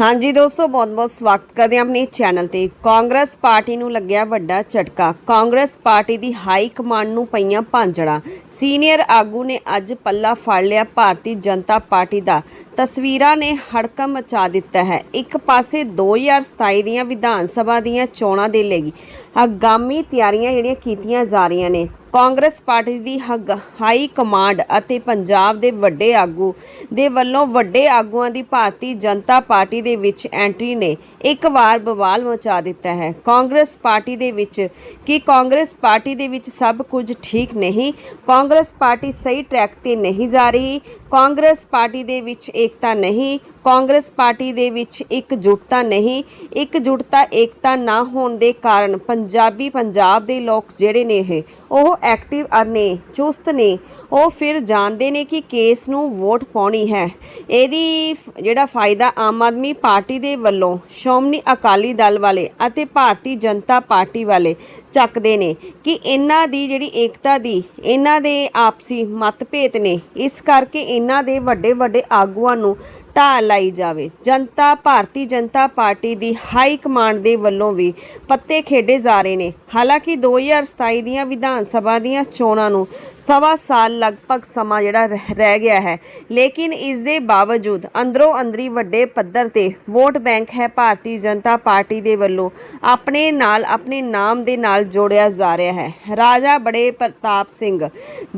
ਹਾਂਜੀ ਦੋਸਤੋ, ਬਹੁਤ-ਬਹੁਤ ਸਵਾਗਤ ਕਰਦੇ ਹਾਂ ਆਪਣੇ ਚੈਨਲ ਤੇ। ਕਾਂਗਰਸ ਪਾਰਟੀ ਨੂੰ ਲੱਗਿਆ ਵੱਡਾ ਝਟਕਾ। ਕਾਂਗਰਸ ਪਾਰਟੀ ਦੀ ਹਾਈ ਕਮਾਂਡ ਨੂੰ ਪਈਆਂ ਭਾਂਜੜਾਂ। ਸੀਨੀਅਰ ਆਗੂ ਨੇ ਅੱਜ ਪੱਲਾ ਫੜ ਲਿਆ ਭਾਰਤੀ ਜਨਤਾ ਪਾਰਟੀ ਦਾ। ਤਸਵੀਰਾਂ ਨੇ ਹੜਕਮ ਮਚਾ ਦਿੱਤਾ ਹੈ। ਇੱਕ ਪਾਸੇ 2027 ਦੀਆਂ ਵਿਧਾਨ ਸਭਾ ਦੀਆਂ ਚੋਣਾਂ ਦੇ ਲਈ ਆਗਾਮੀ ਤਿਆਰੀਆਂ ਜਿਹੜੀਆਂ ਕੀਤੀਆਂ ਜਾ ਰਹੀਆਂ ਨੇ। ਕਾਂਗਰਸ ਪਾਰਟੀ ਦੀ ਹਗ- ਹਾਈ ਕਮਾਂਡ ਅਤੇ ਪੰਜਾਬ ਦੇ ਵੱਡੇ ਆਗੂ ਦੇ ਵੱਲੋਂ ਵੱਡੇ ਆਗੂਆਂ ਦੀ ਭਾਰਤੀ ਜਨਤਾ ਪਾਰਟੀ ਦੇ ਵਿੱਚ ਐਂਟਰੀ ਨੇ ਇੱਕ ਵਾਰ ਬਵਾਲ ਮਚਾ ਦਿੱਤਾ ਹੈ। ਕਾਂਗਰਸ ਪਾਰਟੀ ਦੇ ਵਿੱਚ ਕਿ ਕਾਂਗਰਸ ਪਾਰਟੀ ਦੇ ਵਿੱਚ ਸਭ ਕੁਝ ਠੀਕ ਨਹੀਂ? ਕਾਂਗਰਸ ਪਾਰਟੀ ਸਹੀ ਟਰੈਕ ਤੇ ਨਹੀਂ ਜਾ ਰਹੀ। ਕਾਂਗਰਸ ਪਾਰਟੀ ਦੇ ਵਿੱਚ ਏਕਤਾ ਨਹੀਂ। ਕਾਂਗਰਸ ਪਾਰਟੀ ਦੇ ਵਿੱਚ ਇੱਕ ਇਕਜੁੱਟਤਾ ਨਹੀਂ ਇੱਕ ਇਕਜੁੱਟਤਾ ਏਕਤਾ ਨਾ ਹੋਣ ਦੇ ਕਾਰਨ ਪੰਜਾਬੀ ਪੰਜਾਬ ਦੇ ਲੋਕ ਜਿਹੜੇ ਨੇ ਇਹ, ਉਹ ਐਕਟਿਵ ਨੇ, ਚੁਸਤ ਨੇ, ਉਹ ਫਿਰ ਜਾਣਦੇ ਨੇ ਕਿ ਕੇਸ ਨੂੰ ਵੋਟ ਪਾਉਣੀ ਹੈ। ਇਹਦੀ ਜਿਹੜਾ ਫਾਇਦਾ ਆਮ ਆਦਮੀ ਪਾਰਟੀ ਦੇ ਵੱਲੋਂ ਸ਼੍ਰੋਮਣੀ ਅਕਾਲੀ ਦਲ ਵਾਲੇ ਅਤੇ ਭਾਰਤੀ ਜਨਤਾ ਪਾਰਟੀ ਵਾਲੇ ਚੱਕਦੇ ਨੇ ਕਿ ਇਹਨਾਂ ਦੀ ਜਿਹੜੀ ਏਕਤਾ ਦੀ, ਇਹਨਾਂ ਦੇ ਆਪਸੀ ਮਤਭੇਦ ਨੇ। ਇਸ ਕਰਕੇ ਇਹਨਾਂ ਦੇ ਵੱਡੇ ਵੱਡੇ ਆਗੂਆਂ ਨੂੰ ਢਾਹ ਲਾਈ ਜਾਵੇ। ਜਨਤਾ, ਭਾਰਤੀ ਜਨਤਾ ਪਾਰਟੀ ਦੀ ਹਾਈ ਕਮਾਂਡ ਦੇ ਵੱਲੋਂ ਵੀ ਪੱਤੇ ਖੇਡੇ ਜਾ ਰਹੇ ਨੇ। ਹਾਲਾਂਕਿ 2027 ਦੀਆਂ ਵਿਧਾਨ ਸਭਾ ਦੀਆਂ ਚੋਣਾਂ ਨੂੰ ਸਵਾ ਸਾਲ ਲਗਭਗ ਸਮਾਂ ਜਿਹੜਾ ਰਹਿ ਰਹਿ ਗਿਆ ਹੈ। ਲੇਕਿਨ ਇਸ ਦੇ ਬਾਵਜੂਦ ਅੰਦਰੋਂ ਅੰਦਰੀ ਵੱਡੇ ਪੱਧਰ ਤੇ ਵੋਟ ਬੈਂਕ ਹੈ ਭਾਰਤੀ ਜਨਤਾ ਪਾਰਟੀ ਦੇ ਵੱਲੋਂ ਆਪਣੇ ਨਾਲ ਆਪਣੇ ਨਾਮ ਦੇ ਨਾਲ ਜੋੜਿਆ ਜਾ ਰਿਹਾ ਹੈ। ਰਾਜਾ ਬੜੇ ਪ੍ਰਤਾਪ ਸਿੰਘ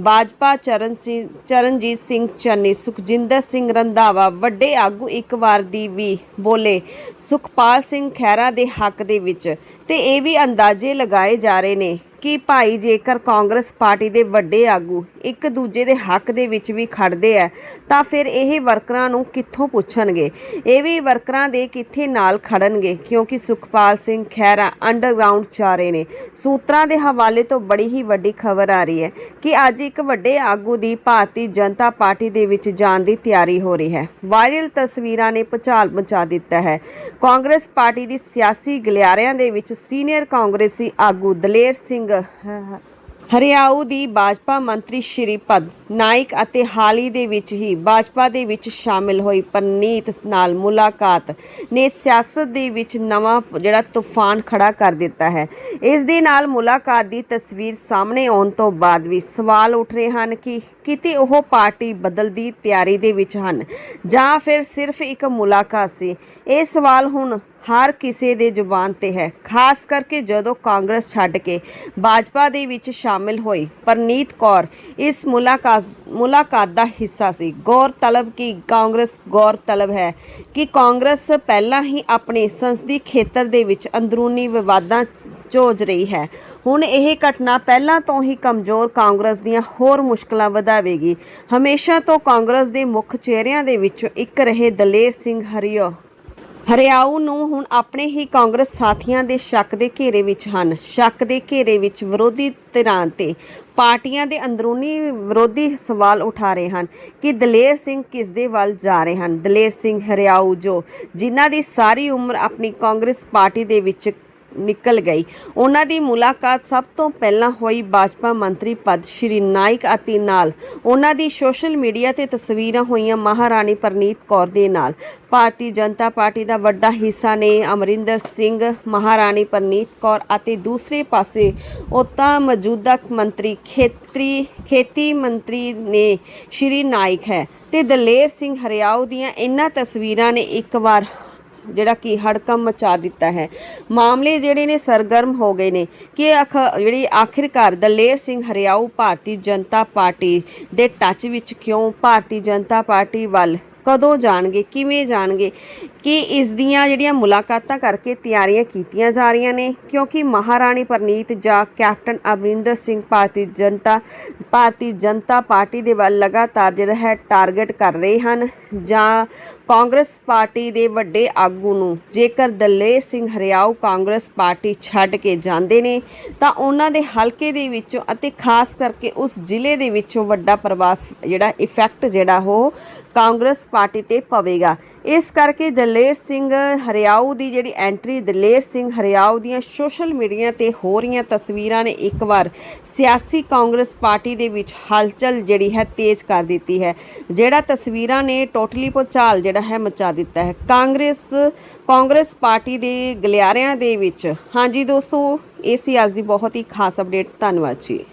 ਭਾਜਪਾ ਚਰਨ ਸਿੰਘ, ਚਰਨਜੀਤ ਸਿੰਘ ਚੰਨੀ, ਸੁਖਜਿੰਦਰ ਸਿੰਘ ਰੰਧਾਵਾ ਵੱਡੇ ਆਗੂ ਇੱਕ ਵਾਰ ਦੀ ਵੀ ਬੋਲੇ। ਸੁਖਪਾਲ ਸਿੰਘ ਖਹਿਰਾ ਦੇ ਹੱਕ ਦੇ ਵਿੱਚ। ਤੇ ਇਹ ਵੀ ਅੰਦਾਜ਼ੇ ਲਗਾਏ ਜਾ ਰਹੇ ਨੇ ਕਿ ਭਾਈ ਜੇਕਰ ਕਾਂਗਰਸ ਪਾਰਟੀ ਦੇ ਵੱਡੇ ਆਗੂ ਇੱਕ ਦੂਜੇ ਦੇ ਹੱਕ ਦੇ ਵਿੱਚ ਵੀ ਖੜਦੇ ਆ ਤਾਂ ਫਿਰ ਇਹ ਵਰਕਰਾਂ ਨੂੰ ਕਿੱਥੋਂ ਪੁੱਛਣਗੇ? ਇਹ ਵੀ ਵਰਕਰਾਂ ਦੇ ਕਿੱਥੇ ਨਾਲ ਖੜਨਗੇ? ਕਿਉਂਕਿ ਸੁਖਪਾਲ ਸਿੰਘ ਖਹਿਰਾ ਅੰਡਰਗਰਾਉਂਡ ਜਾ ਰਹੇ ਨੇ। ਸੂਤਰਾਂ ਦੇ ਹਵਾਲੇ ਤੋਂ ਬੜੀ ਹੀ ਵੱਡੀ ਖਬਰ ਆ ਰਹੀ ਹੈ ਕਿ ਅੱਜ ਇੱਕ ਵੱਡੇ ਆਗੂ ਦੀ ਭਾਰਤੀ ਜਨਤਾ ਪਾਰਟੀ ਦੇ ਵਿੱਚ ਜਾਣ ਦੀ ਤਿਆਰੀ ਹੋ ਰਹੀ ਹੈ। ਵਾਇਰਲ ਤਸਵੀਰਾਂ ਨੇ ਭੁਚਾਲ ਮਚਾ ਦਿੱਤਾ ਹੈ। ਕਾਂਗਰਸ ਪਾਰਟੀ ਦੀ ਸਿਆਸੀ ਗਲਿਆਰਿਆਂ ਦੇ ਵਿੱਚ ਸੀਨੀਅਰ ਕਾਂਗਰਸੀ ਆਗੂ ਦਲੇਰ ਸਿੰਘ ਹਰਿਆਊ ਦੀ ਭਾਜਪਾ ਮੰਤਰੀ ਸ਼੍ਰੀ ਪਦ ਨਾਇਕ ਅਤੇ ਹਾਲ ਹੀ ਦੇ ਵਿੱਚ ਹੀ ਭਾਜਪਾ ਦੇ ਵਿੱਚ ਸ਼ਾਮਿਲ ਹੋਈ ਪਰਨੀਤ ਨਾਲ ਮੁਲਾਕਾਤ ਨੇ ਸਿਆਸਤ ਦੇ ਵਿੱਚ ਨਵਾਂ ਜਿਹੜਾ ਤੂਫਾਨ ਖੜਾ ਕਰ ਦਿੱਤਾ ਹੈ। ਇਸ ਦੇ ਨਾਲ ਮੁਲਾਕਾਤ ਦੀ ਤਸਵੀਰ ਸਾਹਮਣੇ ਆਉਣ ਤੋਂ ਬਾਅਦ ਵੀ ਸਵਾਲ ਉੱਠ ਰਹੇ ਹਨ ਕਿ ਕਿਤੇ ਉਹ ਪਾਰਟੀ ਬਦਲ ਦੀ ਤਿਆਰੀ ਦੇ ਵਿੱਚ ਹਨ ਜਾਂ ਫਿਰ ਸਿਰਫ ਇੱਕ ਮੁਲਾਕਾਤ ਸੀ। ਇਹ ਸਵਾਲ ਹੁਣ ਹਰ ਕਿਸੇ ਦੇ ਜ਼ੁਬਾਨ ਤੇ ਹੈ। ਖਾਸ ਕਰਕੇ ਜਦੋਂ ਕਾਂਗਰਸ ਛੱਡ ਕੇ ਭਾਜਪਾ ਦੇ ਵਿੱਚ ਸ਼ਾਮਿਲ ਹੋਈ, ਪਰਨੀਤ ਕੌਰ ਇਸ ਮੁਲਾਕਾਤ ਮੁਲਾਕਾਤ ਦਾ ਹਿੱਸਾ ਸੀ। ਗੌਰ ਤਲਬ ਕੀ ਕਾਂਗਰਸ ਗੌਰ ਤਲਬ ਹੈ ਕਿ ਕਾਂਗਰਸ ਪਹਿਲਾਂ ਹੀ ਆਪਣੇ ਸੰਸਦੀ ਖੇਤਰ ਦੇ ਵਿੱਚ ਅੰਦਰੂਨੀ ਵਿਵਾਦਾਂ ਝੋਜ ਰਹੀ ਹੈ। ਹੁਣ ਇਹ ਘਟਨਾ ਪਹਿਲਾਂ ਤੋਂ ਹੀ ਕਮਜ਼ੋਰ ਕਾਂਗਰਸ ਦੀਆਂ ਹੋਰ ਮੁਸ਼ਕਲਾਂ ਵਧਾਵੇਗੀ। ਹਮੇਸ਼ਾ ਤੋਂ ਕਾਂਗਰਸ ਦੇ ਮੁੱਖ ਚਿਹਰਿਆਂ ਦੇ ਵਿੱਚੋਂ ਇੱਕ ਰਹੇ ਦਲੇਰ ਸਿੰਘ ਹਰੀਓ। ਹਰਿਆਊ ਨੂੰ ਹੁਣ ਆਪਣੇ ਹੀ ਕਾਂਗਰਸ ਸਾਥੀਆਂ ਦੇ ਸ਼ੱਕ ਦੇ ਘੇਰੇ ਵਿੱਚ ਹਨ। ਸ਼ੱਕ ਦੇ ਘੇਰੇ ਵਿੱਚ ਵਿਰੋਧੀ ਧਿਰਾਂ ਤੇ ਪਾਰਟੀਆਂ ਦੇ ਅੰਦਰੂਨੀ ਵਿਰੋਧੀ ਸਵਾਲ ਉਠਾ ਰਹੇ ਹਨ ਕਿ ਦਲੇਰ ਸਿੰਘ ਕਿਸ ਦੇ ਵੱਲ ਜਾ ਰਹੇ ਹਨ? ਦਲੇਰ ਸਿੰਘ ਹਰਿਆਊ ਜੋ ਜਿਨ੍ਹਾਂ ਦੀ ਸਾਰੀ ਉਮਰ ਆਪਣੀ ਕਾਂਗਰਸ ਪਾਰਟੀ ਦੇ ਵਿੱਚ ਨਿਕਲ ਗਈ। ਉਹਨਾਂ ਦੀ ਮੁਲਾਕਾਤ ਸਭ ਤੋਂ ਪਹਿਲਾਂ ਹੋਈ ਭਾਜਪਾ ਮੰਤਰੀ ਪਦ ਸ਼੍ਰੀ ਨਾਇਕ ਅਤੇ ਨਾਲ ਉਹਨਾਂ ਦੀ ਸੋਸ਼ਲ ਮੀਡੀਆ ਤੇ ਤਸਵੀਰਾਂ ਹੋਈਆਂ ਮਹਾਰਾਣੀ ਪ੍ਰਨੀਤ ਕੌਰ ਦੇ ਨਾਲ। ਭਾਰਤੀ ਜਨਤਾ ਪਾਰਟੀ ਦਾ ਵੱਡਾ ਹਿੱਸਾ ਨੇ ਅਮਰਿੰਦਰ ਸਿੰਘ, ਮਹਾਰਾਣੀ ਪ੍ਰਨੀਤ ਕੌਰ ਅਤੇ ਦੂਸਰੇ ਪਾਸੇ ਉਤਾ ਮੌਜੂਦਾ ਮੰਤਰੀ ਖੇਤਰੀ, ਖੇਤੀ ਮੰਤਰੀ ਨੇ ਸ਼੍ਰੀ ਨਾਇਕ ਹੈ। ਤੇ ਦਲੇਰ ਸਿੰਘ ਹਰਿਆਊ ਦੀਆਂ ਇਹਨਾਂ ਤਸਵੀਰਾਂ ਨੇ ਇੱਕ ਵਾਰ ਜਿਹੜਾ ਕਿ ਹੜਕਮ ਮਚਾ ਦਿੱਤਾ ਹੈ। ਮਾਮਲੇ ਜਿਹੜੇ ਨੇ ਸਰਗਰਮ ਹੋ ਗਏ ਨੇ ਕਿ ਅਖ, ਜਿਹੜੀ ਆਖਿਰਕਾਰ ਦਲੇਰ ਸਿੰਘ ਹਰਿਆਊ ਭਾਰਤੀ ਜਨਤਾ ਪਾਰਟੀ ਦੇ ਟੱਚ ਵਿੱਚ ਕਿਉਂ ਭਾਰਤੀ ਜਨਤਾ ਪਾਰਟੀ ਵੱਲ ਕਦੋਂ ਜਾਣਗੇ, ਕਿਵੇਂ ਜਾਣਗੇ? ਕਿ ਇਸ ਦੀਆਂ ਜਿਹੜੀਆਂ ਮੁਲਾਕਾਤਾਂ ਕਰਕੇ ਤਿਆਰੀਆਂ ਕੀਤੀਆਂ ਜਾ ਰਹੀਆਂ ਨੇ, ਕਿਉਂਕਿ ਮਹਾਰਾਣੀ ਪ੍ਰਨੀਤ ਜਾਂ ਕੈਪਟਨ ਅਮਰਿੰਦਰ ਸਿੰਘ ਭਾਰਤੀ ਜਨਤਾ ਭਾਰਤੀ ਜਨਤਾ ਪਾਰਟੀ ਦੇ ਵੱਲ ਲਗਾਤਾਰ ਜਿਹੜਾ ਹੈ ਟਾਰਗੇਟ ਕਰ ਰਹੇ ਹਨ ਜਾਂ ਕਾਂਗਰਸ ਪਾਰਟੀ ਦੇ ਵੱਡੇ ਆਗੂ ਨੂੰ। ਜੇਕਰ ਦਲੇਰ ਸਿੰਘ ਹਰਿਆਊ ਕਾਂਗਰਸ ਪਾਰਟੀ ਛੱਡ ਕੇ ਜਾਂਦੇ ਨੇ, ਤਾਂ ਉਹਨਾਂ ਦੇ ਹਲਕੇ ਦੇ ਵਿੱਚੋਂ ਅਤੇ ਖਾਸ ਕਰਕੇ ਉਸ ਜ਼ਿਲ੍ਹੇ ਦੇ ਵਿੱਚੋਂ ਵੱਡਾ ਪ੍ਰਭਾਵ ਜਿਹੜਾ ਇਫੈਕਟ ਜਿਹੜਾ ਉਹ ਕਾਂਗਰਸ ਪਾਰਟੀ ਤੇ ਪਵੇਗਾ। ਇਸ ਕਰਕੇ ਦਲੇਰ ਦਲੇਰ ਸਿੰਘ ਹਰਿਆਊ ਦੀ ਜਿਹੜੀ ਐਂਟਰੀ ਦਲੇਰ ਸਿੰਘ ਹਰਿਆਊ ਦੀਆਂ ਸੋਸ਼ਲ ਮੀਡੀਆ ਤੇ ਹੋ ਰਹੀਆਂ ਤਸਵੀਰਾਂ ਨੇ ਇੱਕ ਵਾਰ ਸਿਆਸੀ ਕਾਂਗਰਸ ਪਾਰਟੀ ਦੇ ਵਿੱਚ ਹਲਚਲ ਜਿਹੜੀ ਹੈ ਤੇਜ਼ ਕਰ ਦਿੱਤੀ ਹੈ। ਜਿਹੜਾ ਤਸਵੀਰਾਂ ਨੇ ਟੋਟਲੀ ਭੁਚਾਲ ਜਿਹੜਾ ਹੈ ਮਚਾ ਦਿੱਤਾ ਹੈ। ਕਾਂਗਰਸ ਕਾਂਗਰਸ ਪਾਰਟੀ ਦੇ ਗਲਿਆਰਿਆਂ ਦੇ ਵਿੱਚ। ਹਾਂਜੀ ਦੋਸਤੋ, ਇਹ ਸੀ ਅੱਜ ਦੀ ਬਹੁਤ ਹੀ ਖਾਸ ਅਪਡੇਟ ਧੰਨਵਾਦ ਜੀ।